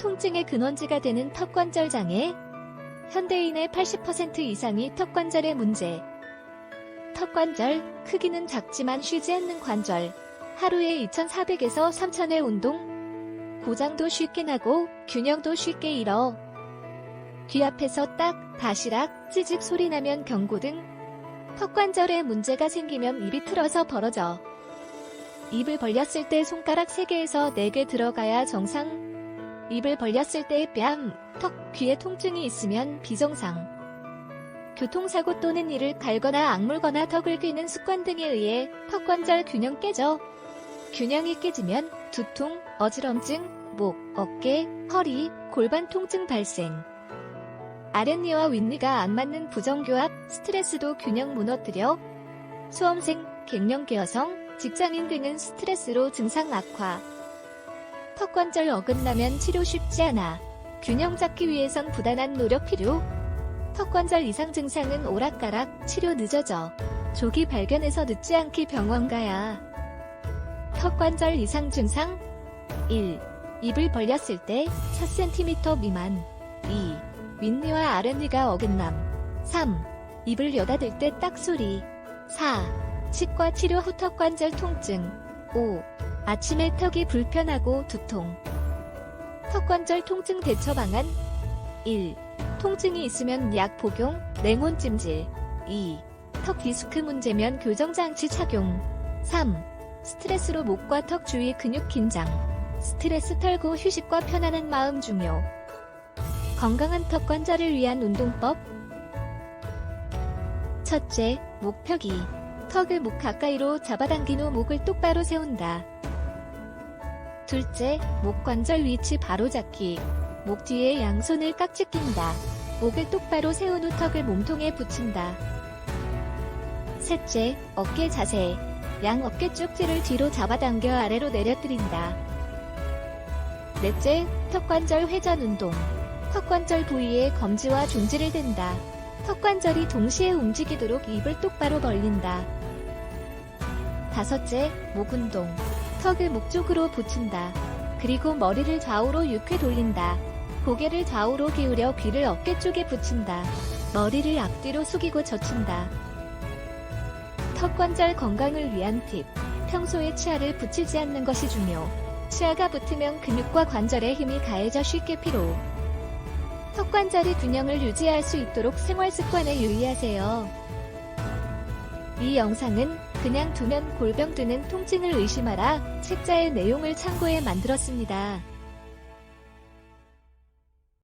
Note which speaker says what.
Speaker 1: 통증의 근원지가 되는 턱관절 장애. 현대인의 80% 이상이 턱관절의 문제. 턱관절, 크기는 작지만 쉬지 않는 관절. 하루에 2,400에서 3,000의 운동. 고장도 쉽게 나고 균형도 쉽게 잃어. 귀 앞에서 딱, 다시락, 찌직 소리 나면 경고 등 턱관절에 문제가 생기면 입이 틀어서 벌어져. 입을 벌렸을 때 손가락 3개에서 4개 들어가야 정상. 입을 벌렸을 때 뺨, 턱, 귀에 통증이 있으면 비정상. 교통사고 또는 이를 갈거나 악물거나 턱을 뀌는 습관 등에 의해 턱관절 균형 깨져. 균형이 깨지면 두통, 어지럼증, 목, 어깨, 허리, 골반 통증 발생. 아랫니와 윗니가 안 맞는 부정교합, 스트레스도 균형 무너뜨려 수험생, 갱년기 여성, 직장인 등은 스트레스로 증상 악화. 턱관절 어긋나면 치료 쉽지 않아. 균형 잡기 위해선 부단한 노력 필요. 턱관절 이상 증상은 오락가락, 치료 늦어져. 조기 발견해서 늦지 않게 병원 가야. 턱관절 이상 증상 1. 입을 벌렸을 때 4cm 미만 2. 윗니와 아랫니가 어긋남 3. 입을 여닫을 때 딱 소리 4. 치과 치료 후 턱관절 통증 5. 아침에 턱이 불편하고 두통 턱관절 통증 대처 방안 1. 통증이 있으면 약 복용, 냉온 찜질 2. 턱 디스크 문제면 교정장치 착용 3. 스트레스로 목과 턱 주위 근육 긴장 스트레스 털고 휴식과 편안한 마음 중요 건강한 턱 관절을 위한 운동법 첫째, 목 펴기 턱을 목 가까이로 잡아당긴 후 목을 똑바로 세운다. 둘째, 목 관절 위치 바로 잡기. 목 뒤에 양손을 깍지 낀다. 목을 똑바로 세운 후 턱을 몸통에 붙인다. 셋째, 어깨 자세. 양 어깨 쪽지를 뒤로 잡아당겨 아래로 내려뜨린다. 넷째, 턱관절 회전 운동. 턱관절 부위에 검지와 중지를 댄다. 턱관절이 동시에 움직이도록 입을 똑바로 벌린다. 다섯째, 목 운동. 턱을 목 쪽으로 붙인다. 그리고 머리를 좌우로 6회 돌린다. 고개를 좌우로 기울여 귀를 어깨 쪽에 붙인다. 머리를 앞뒤로 숙이고 젖힌다. 턱관절 건강을 위한 팁. 평소에 치아를 붙이지 않는 것이 중요. 치아가 붙으면 근육과 관절에 힘이 가해져 쉽게 피로. 턱관절의 균형을 유지할 수 있도록 생활 습관에 유의하세요. 이 영상은 그냥 두면 골병 드는 통증을 의심하라 책자의 내용을 참고해 만들었습니다.